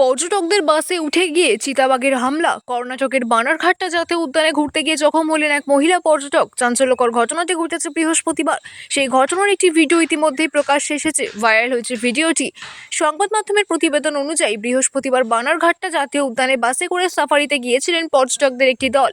পর্যটকদের বাসে উঠে গিয়ে চিতাবাঘের হামলা কর্ণাটকের বানারঘাটটা জাতীয় উদ্যানে ঘুরতে গিয়ে জখম হলেন এক মহিলা পর্যটক। চাঞ্চল্যকর ঘটনাটি ঘটেছে বৃহস্পতিবার। সেই ঘটনার একটি ভিডিও ইতিমধ্যেই প্রকাশ্যে এসেছে। ভাইরাল হয়েছে ভিডিওটি। সংবাদ মাধ্যমের প্রতিবেদন অনুযায়ী বৃহস্পতিবার বানারঘাটটা জাতীয় উদ্যানে বাসে করে সাফারিতে গিয়েছিলেন পর্যটকদের একটি দল।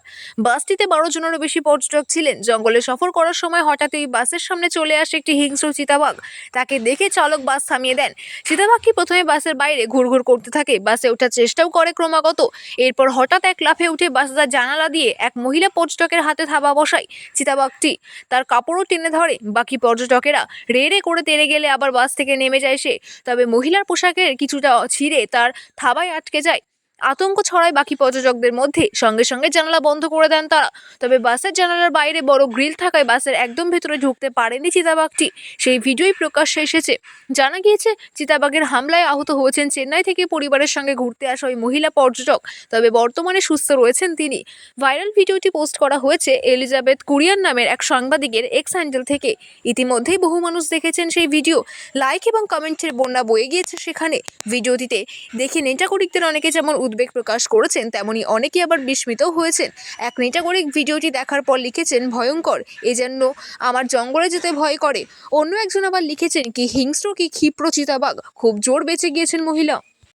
বাসটিতে বারো জনেরও বেশি পর্যটক ছিলেন। জঙ্গলে সফর করার সময় হঠাৎ এই বাসের সামনে চলে আসে একটি হিংস্র চিতাবাঘ। তাকে দেখে চালক বাস থামিয়ে দেন। চিতাবাঘটি প্রথমে বাসের বাইরে ঘুরঘুর করতে থাকে বাসে ওঠার চেষ্টাও করে ক্রমাগত। এরপর হঠাৎ এক লাফে উঠে বাসের জানালা দিয়ে এক মহিলা পর্যটকের হাতে থাবা বসায় চিতাবাঘটি। তার কাপড়ও টেনে ধরে। বাকি পর্যটকেরা রে রে করে তেড়ে গেলে আবার বাস থেকে নেমে যায় সে। তবে মহিলার পোশাকের কিছুটা ছিঁড়ে তার থাবায় আটকে যায়। আতঙ্ক ছড়ায় বাকি পর্যটকদের মধ্যে। সঙ্গে সঙ্গে জানালা বন্ধ করে দেন তারা। তবে বাসের জানালার বাইরে বড় গ্রিল থাকায় বাসের একদম ভেতরে ঢুকতে পারেনি চিতাবাঘটি। সেই ভিডিওই প্রকাশ্যে এসেছে। জানা গিয়েছে, চিতাবাঘের হামলায় আহত হয়েছেন চেন্নাই থেকে পরিবারের সঙ্গে ঘুরতে আসা ওই মহিলা পর্যটক। তবে বর্তমানে সুস্থ রয়েছেন তিনি। ভাইরাল ভিডিওটি পোস্ট করা হয়েছে এলিজাবেথ কুরিয়ান নামের এক সাংবাদিকের এক্স হ্যান্ডেল থেকে। ইতিমধ্যেই বহু মানুষ দেখেছেন সেই ভিডিও। লাইক এবং কমেন্টের বন্যা বয়ে গিয়েছে সেখানে। ভিডিওটিতে দেখে নেটাগরিকদের অনেকে যেমন উদ্বেগ প্রকাশ করেছেন, তেমনি অনেকে আবার বিস্মিত হয়েছেন। এক নেটাগরিক ভিডিওটি দেখার পর লিখেছেন, ভয়ঙ্কর এজন্য আমার জঙ্গলে যেতে ভয় করে। অন্য একজন আবার লিখেছেন, কি হিংস্র, কি ক্ষিপ্র চিতাবাঘ। খুব জোর বেঁচে গিয়েছেন মহিলা।